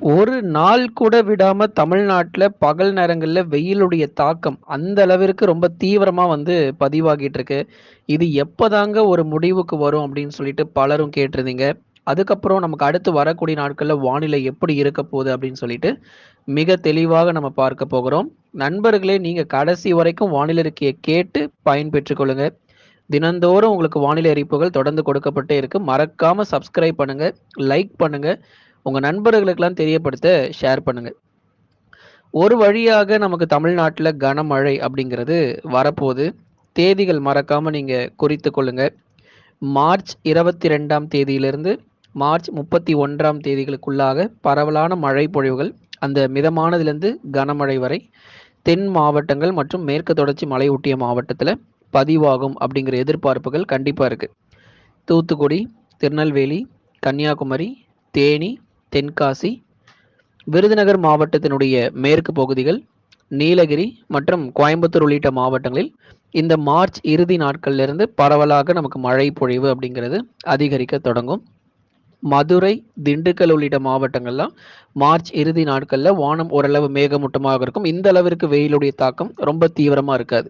ஒரு நாள் கூட விடாம தமிழ்நாட்டில் பகல் நேரங்களில் வெயிலுடைய தாக்கம் அந்த அளவிற்கு ரொம்ப தீவிரமாக வந்து பதிவாகிட்டு இருக்கு. இது எப்போதாங்க ஒரு முடிவுக்கு வரும் அப்படின்னு சொல்லிட்டு பலரும் கேட்டிருந்தீங்க. அதுக்கப்புறம் நமக்கு அடுத்து வரக்கூடிய நாட்களில் வானிலை எப்படி இருக்க போகுது அப்படின்னு சொல்லிட்டு மிக தெளிவாக நம்ம பார்க்க போகிறோம். நண்பர்களே நீங்க கடைசி வரைக்கும் வானிலை அறிக்கையை கேட்டு பயன்பெற்றுக் கொள்ளுங்க. தினந்தோறும் உங்களுக்கு வானிலை அறிவிப்புகள் தொடர்ந்து கொடுக்கப்பட்டே இருக்கு. மறக்காம சப்ஸ்கிரைப் பண்ணுங்க, லைக் பண்ணுங்க. உங்கள் நண்பர்களுக்கெல்லாம் தெரியப்படுத்த ஷேர் பண்ணுங்கள் ஒரு வழியாக நமக்கு தமிழ்நாட்டில் கனமழை அப்படிங்கிறது வரப்போது. தேதிகள் மறக்காமல் நீங்கள் குறித்து கொள்ளுங்கள் மார்ச் 22ஆம் தேதியிலிருந்து மார்ச் 31ஆம் தேதிகளுக்குள்ளாக பரவலான மழை பொழிவுகள் அந்த மிதமானதிலிருந்து கனமழை வரை தென் மாவட்டங்கள் மற்றும் மேற்கு தொடர்ச்சி மலையொட்டிய மாவட்டத்தில் பதிவாகும் அப்படிங்கிற எதிர்பார்ப்புகள் கண்டிப்பாக இருக்குது தூத்துக்குடி, திருநெல்வேலி, கன்னியாகுமரி, தேனி, தென்காசி, விருதுநகர் மாவட்டத்தினுடைய மேற்கு பகுதிகள், நீலகிரி மற்றும் கோயம்புத்தூர் உள்ளிட்ட மாவட்டங்களில் இந்த மார்ச் இறுதி நாட்கள்லேருந்து பரவலாக நமக்கு மழை பொழிவு அப்படிங்கிறது அதிகரிக்க தொடங்கும். மதுரை, திண்டுக்கல் உள்ளிட்ட மாவட்டங்கள்லாம் மார்ச் இறுதி நாட்களில் வானம் ஓரளவு மேகமூட்டமாக இருக்கும். இந்த அளவிற்கு வெயிலுடைய தாக்கம் ரொம்ப தீவிரமாக இருக்காது.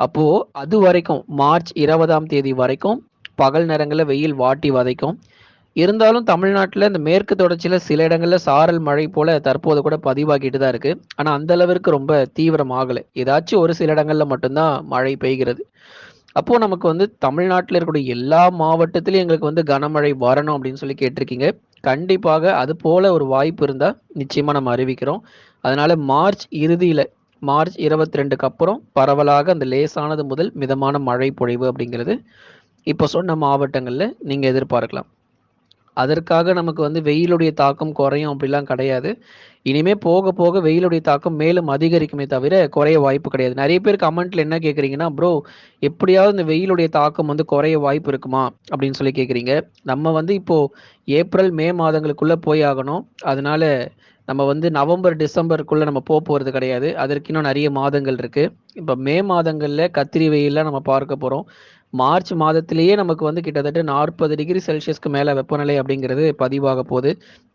அப்போது அது வரைக்கும் மார்ச் 20ஆம் தேதி வரைக்கும் பகல் நேரங்களில் வெயில் வாட்டி வதைக்கும். இருந்தாலும் தமிழ்நாட்டில் இந்த மேற்கு தொடர்ச்சியில் சில இடங்களில் சாரல் மழை போல தற்போது கூட பதிவாகிட்டு தான் இருக்கு. ஆனால் அந்த அளவிற்கு ரொம்ப தீவிரம் ஆகலை ஏதாச்சும் ஒரு சில இடங்களில் மட்டும்தான் மழை பெய்கிறது. அப்போது நமக்கு வந்து தமிழ்நாட்டில் இருக்கக்கூடிய எல்லா மாவட்டத்திலையும் எங்களுக்கு வந்து கனமழை வரணும் அப்படின்னு சொல்லி கேட்டிருக்கீங்க. கண்டிப்பாக அது போல ஒரு வாய்ப்பு இருந்தால் நிச்சயமாக நம்ம அறிவிக்கிறோம். அதனால மார்ச் இறுதியில் மார்ச் 22க்கு அப்புறம் பரவலாக அந்த லேசானது முதல் மிதமான மழை பொழிவு அப்படிங்கிறது இப்போ சொன்ன மாவட்டங்களில் நீங்கள் எதிர்பார்க்கலாம். அதற்காக நமக்கு வந்து வெயிலுடைய தாக்கம் குறையும் அப்படிலாம் கிடையாது. இனிமே போக போக வெயிலுடைய தாக்கம் மேலும் அதிகரிக்குமே தவிர குறைய வாய்ப்பு கிடையாது. நிறைய பேர் கமெண்ட்ல என்ன கேட்குறீங்கன்னா, "ப்ரோ எப்படியாவது இந்த வெயிலுடைய தாக்கம் வந்து குறைய வாய்ப்பு இருக்குமா?" அப்படின்னு சொல்லி கேட்குறீங்க. நம்ம வந்து இப்போ ஏப்ரல், மே மாதங்களுக்குள்ள போய் ஆகணும். அதனால நம்ம வந்து நவம்பர், டிசம்பருக்குள்ளே நம்ம போக போகிறது கிடையாது. அதற்கு இன்னும் நிறைய மாதங்கள் இருக்குது இப்போ மே மாதங்களில் கத்திரி வெயில்லாம் நம்ம பார்க்க போகிறோம் மார்ச் மாதத்திலேயே நமக்கு வந்து கிட்டத்தட்ட 40 டிகிரி செல்சியஸ்க்கு மேலே வெப்பநிலை அப்படிங்கிறது பதிவாக போகுது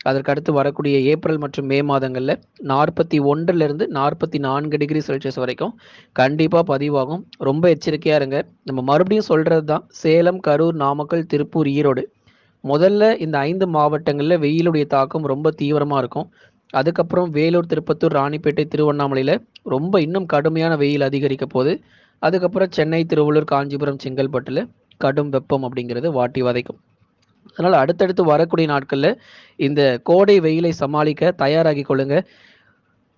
அதற்கு அடுத்து வரக்கூடிய ஏப்ரல் மற்றும் மே மாதங்களில் நாற்பத்தி ஒன்றுலேருந்து நாற்பத்தி நான்கு டிகிரி செல்சியஸ் வரைக்கும் கண்டிப்பாக பதிவாகும். ரொம்ப எச்சரிக்கையாக இருங்க. நம்ம மறுபடியும் சொல்கிறது தான். சேலம், கரூர், நாமக்கல், திருப்பூர், ஈரோடு முதல்ல இந்த ஐந்து மாவட்டங்களில் வெயிலுடைய தாக்கம் ரொம்ப தீவிரமாக இருக்கும். அதுக்கப்புறம் வேலூர், திருப்பத்தூர், ராணிப்பேட்டை, திருவண்ணாமலையில் ரொம்ப இன்னும் கடுமையான வெயில் அதிகரிக்க போகுது அதுக்கப்புறம் சென்னை, திருவள்ளூர், காஞ்சிபுரம், செங்கல்பட்டில் கடும் வெப்பம் அப்படிங்கிறது வாட்டி வதைக்கும். அதனால் அடுத்தடுத்து வரக்கூடிய நாட்களில் இந்த கோடை வெயிலை சமாளிக்க தயாராகி கொள்ளுங்க.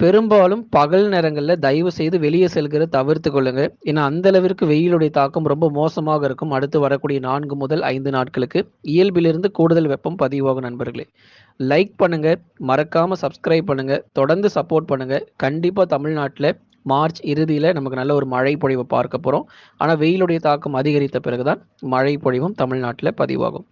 பெரும்பாலும் பகல் நேரங்களில் தயவு செய்து வெளியே செல்கிற தவிர்த்து கொள்ளுங்க. ஏன்னா அந்த அளவிற்கு வெயிலுடைய தாக்கம் ரொம்ப மோசமாக இருக்கும். அடுத்து வரக்கூடிய நான்கு முதல் ஐந்து நாட்களுக்கு இயல்பிலிருந்து கூடுதல் வெப்பம் பதிவாகும் நண்பர்களே. லைக் பண்ணுங்க. மறக்காம சப்ஸ்கிரைப் பண்ணுங்க. தொடர்ந்து சப்போர்ட் பண்ணுங்க. கண்டிப்பா தமிழ்நாட்டில் மார்ச் இறுதியில் நமக்கு நல்ல ஒரு மழை பொழிவை பார்க்க போகிறோம் ஆனால் வெயிலுடைய தாக்கம் அதிகரித்த பிறகு தான் மழை பொழிவும் தமிழ்நாட்டில் பதிவாகும்.